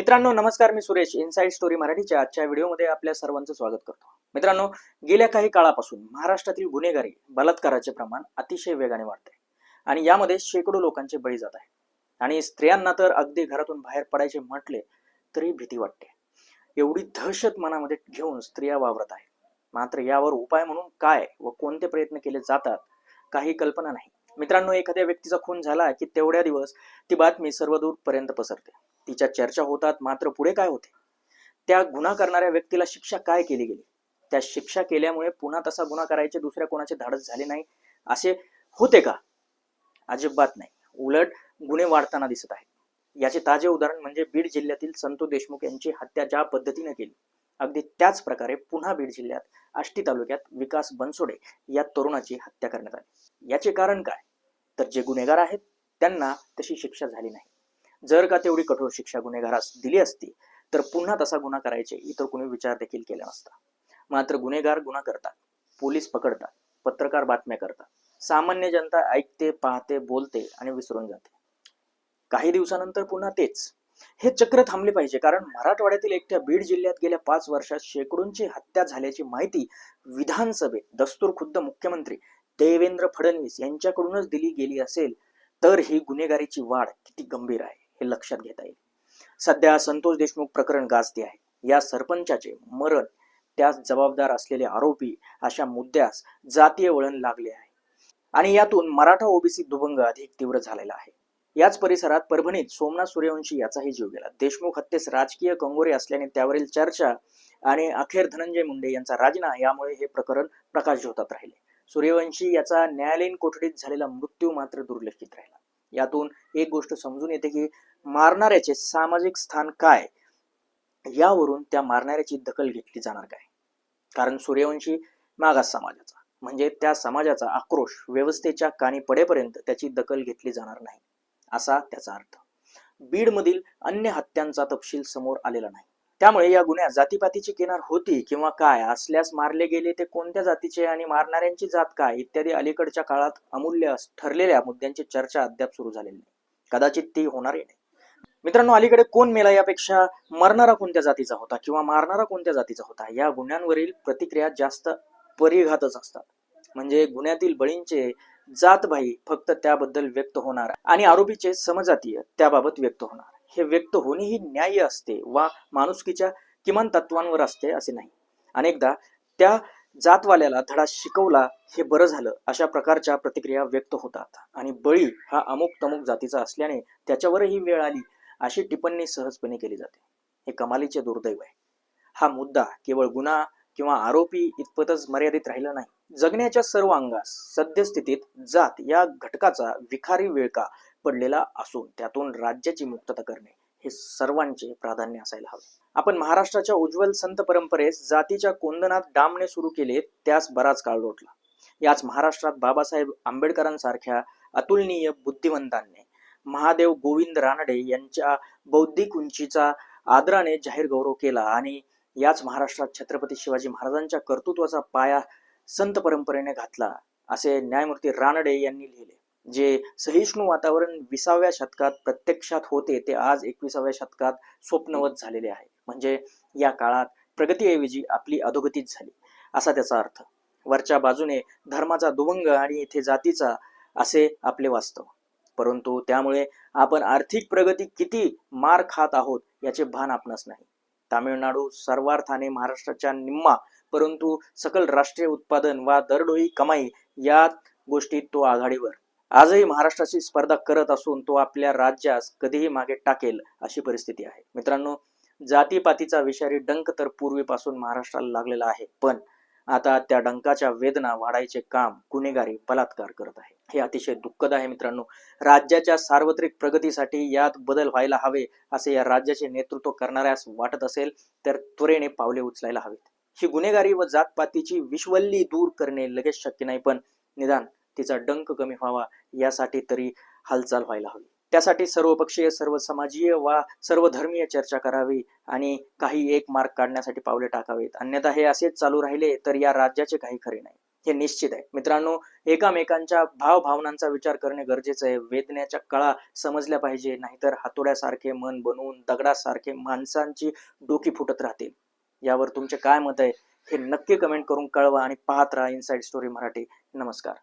मित्रांनो नमस्कार मी Suresh inside story मराठीच्या आजच्या व्हिडिओमध्ये आपल्या सर्वांचं स्वागत करतो. मित्रांनो गेल्या काही काळापासून महाराष्ट्रातील गुन्हेगारी बलात्काराचे प्रमाण अतिशय वेगाने वाढते आणि यामध्ये शेकडो लोकांचे बळी जात आहे आणि स्त्रियांना तर अगदी घरातून बाहेर पडायचे म्हटले तरी भीती वाटते. एवढी दहशत मनामध्ये घेऊन स्त्रिया वावरत आहे मात्र यावर उपाय म्हणून काय व कोणते प्रयत्न केले जातात काही कल्पना नाही. मित्रांनो एखाद्या व्यक्तीचा खून झाला की तेवढ्या दिवस ती बातमी सर्वदूरपर्यंत पसरते. तिच्या चर्चा होतात मात्र पुढे काय होते? त्या गुन्हा करणाऱ्या व्यक्तीला शिक्षा काय केली गेली? त्या शिक्षा केल्यामुळे पुन्हा तसा गुन्हा करायचे दुसऱ्या कोणाचे धाडस झाले नाही असे होते का? अजिबात नाही. उलट गुन्हे वाढताना दिसत आहेत. याचे ताजे उदाहरण म्हणजे बीड जिल्ह्यातील संतोष देशमुख यांची हत्या ज्या पद्धतीने केली अगदी त्याच प्रकारे पुन्हा बीड जिल्ह्यात आष्टी तालुक्यात विकास बनसोडे या तरुणाची हत्या करण्यात आली. याचे कारण काय? तर जे गुन्हेगार आहेत त्यांना तशी शिक्षा झाली नाही. जर का तेवढी कठोर शिक्षा गुन्हेगारास दिली असती तर पुन्हा तसा गुन्हा करायचे इतर कुणी विचार देखील केला नसता. मात्र गुन्हेगार गुन्हा करतात पोलीस पकडतात पत्रकार बातम्या करतात सामान्य जनता ऐकते पाहते बोलते आणि विसरून जाते. काही दिवसानंतर पुन्हा तेच. हे चक्र थांबले पाहिजे कारण मराठवाड्यातील एकट्या बीड जिल्ह्यात गेल्या पाच वर्षात शेकडोंची हत्या झाल्याची माहिती विधानसभेत दस्तूर खुद्द मुख्यमंत्री देवेंद्र फडणवीस यांच्याकडूनच दिली गेली असेल तर ही गुन्हेगारीची वाढ किती गंभीर आहे? हे लक्षात घेता येईल. सध्या संतोष देशमुख प्रकरण गाजते आहे. या सरपंचाचे मरण त्यास जबाबदार असलेले आरोपी अशा मुद्द्यास जातीय वळण लागले आहे. आणि यातून मराठा ओबीसी दुभंग अधिक तीव्र झालेला आहे. याच परिसरात परभणीत सोमनाथ सूर्यवंशी याचाही जीव गेला. देशमुख हत्येस राजकीय कंगोरे असल्याने त्यावरील चर्चा आणि अखेर धनंजय मुंडे यांचा राजीना यामुळे हे प्रकरण प्रकाश झोतात राहिले. सूर्यवंशी याचा न्यायालयीन कोठडीत झालेला मृत्यू मात्र दुर्लक्षित राहिला. यातून एक गोष्ट समजून येते की मारणाऱ्याचे सामाजिक स्थान काय? यावरून त्या मारणाऱ्याची दखल घेतली जाणार काय? कारण सूर्यवंशी मागास समाजाचा म्हणजे त्या समाजाचा आक्रोश व्यवस्थेच्या कानी पडेपर्यंत त्याची दखल घेतली जाणार नाही असा त्याचा अर्थ. बीडमधील अन्य हत्यांचा तपशील समोर आलेला नाही. त्यामुळे या गुन्ह्यात जातीपातीची किनार होती किंवा काय असल्यास मारले गेले ते कोणत्या जातीचे आणि मारणाऱ्यांची जात काय इत्यादी अलीकडच्या काळात अमूल्य ठरलेल्या मुद्द्यांची चर्चा अद्याप सुरू झालेली नाही. कदाचित ती होणारही नाही. मित्रांनो अलीकडे कोण मेला यापेक्षा मरणारा कोणत्या जातीचा होता किंवा मारणारा कोणत्या जातीचा होता? या गुन्ह्यांवरील प्रतिक्रिया जास्त परिघातच असतात. म्हणजे गुन्ह्यातील बळींचे जातभाई फक्त त्याबद्दल व्यक्त होणार आणि आरोपीचे समजातीय त्याबाबत व्यक्त होणार. हे व्यक्त होणे ही न्याय्य असते वा माणुसकीच्या किमान तत्वांवर असते असे नाही. अनेकदा त्या जातवाल्याला धडा शिकवला हे बरं झालं अशा प्रकारच्या प्रतिक्रिया व्यक्त होतात आणि बळी हा अमुक तमुक जातीचा असल्याने त्याच्यावरही वेळ आली अशी टिप्पणी सहजपणे केली जाते. हे कमालीचे दुर्दैव आहे. हा मुद्दा केवळ गुन्हा किंवा आरोपी इतपतच मर्यादित राहिला नाही. जगण्याच्या सर्व अंगास सद्यस्थितीत जात या घटकाचा विखारी विळका पडलेला असून त्यातून राज्याची मुक्तता करणे हे सर्वांचे प्राधान्य असायला हवे. आपण महाराष्ट्राच्या उज्ज्वल संत परंपरेस जातीच्या कोंदनात डांबणे सुरू केले त्यास बराच काळ लोटला. याच महाराष्ट्रात बाबासाहेब आंबेडकरांसारख्या अतुलनीय बुद्धिवंतांनी महादेव गोविंद रानडे यांच्या बौद्धिक उंचीचा आदराने जाहीर गौरव केला आणि याच महाराष्ट्रात छत्रपती शिवाजी महाराजांच्या कर्तृत्वाचा पाया संत परंपरेने घातला असे न्यायमूर्ती रानडे यांनी लिहिले. जे सहिष्णू वातावरण विसाव्या शतकात प्रत्यक्षात होते ते आज एकविसाव्या शतकात स्वप्नवत झालेले आहे. म्हणजे या काळात प्रगतीऐवजी आपली अधोगतीच झाली. असा त्याचा अर्थ. वरच्या बाजूने धर्माचा दुभंग आणि इथे जातीचा असे आपले वास्तव. परंतु त्यामुळे आपण आर्थिक प्रगती किती मार खात आहोत याचे भान आपणास नाही. तामिळनाडू सर्वार्थाने महाराष्ट्राच्या निम्मा परंतु सकल राष्ट्रीय उत्पादन वा दरडोई कमाई या गोष्टीत तो आघाडीवर. आजही महाराष्ट्राची स्पर्धा करत असून तो आपल्या राज्यास कधीही मागे टाकेल अशी परिस्थिती आहे. मित्रांनो जातीपातीचा विषारी डंक तर पूर्वीपासून महाराष्ट्राला लागलेला आहे पण आता त्या डंकाच्या वेदना वाढायचे काम गुन्हेगारी बलात्कार करत आहे. हे अतिशय दुःखद आहे मित्रांनो. राज्याच्या सार्वत्रिक प्रगतीसाठी यात बदल व्हायला हवे असे या राज्याचे नेतृत्व करणाऱ्यास वाटत असेल तर त्वरेने पावले उचलायला हवेत. ही गुन्हेगारी व जातपातीची विश्वल्ली दूर करणे लगेच शक्य नाही पण निदान तिचा डंक कमी व्हावा यासाठी तरी हालचाल व्हायला हवी. त्यासाठी सर्वपक्षीय सर्व समाजीय वा सर्व धर्मीय चर्चा करावी आणि काही एक मार्ग काढण्यासाठी पावले टाकावीत. अन्यथा हे असेच चालू राहिले तर या राज्याचे काही खरे नाही. हे निश्चित आहे. मित्रांनो एकामेकांच्या भावभावनांचा विचार करणे गरजेचं आहे. वेदनेच्या कळा समजल्या पाहिजे नाहीतर हातोड्यासारखे मन बनवून दगडासारखे माणसांची डोकी फुटत राहतील. यावर तुमचे काय मत आहे हे नक्की कमेंट करून कळवा आणि पाहत राहा इनसाइड स्टोरी मराठी. नमस्कार.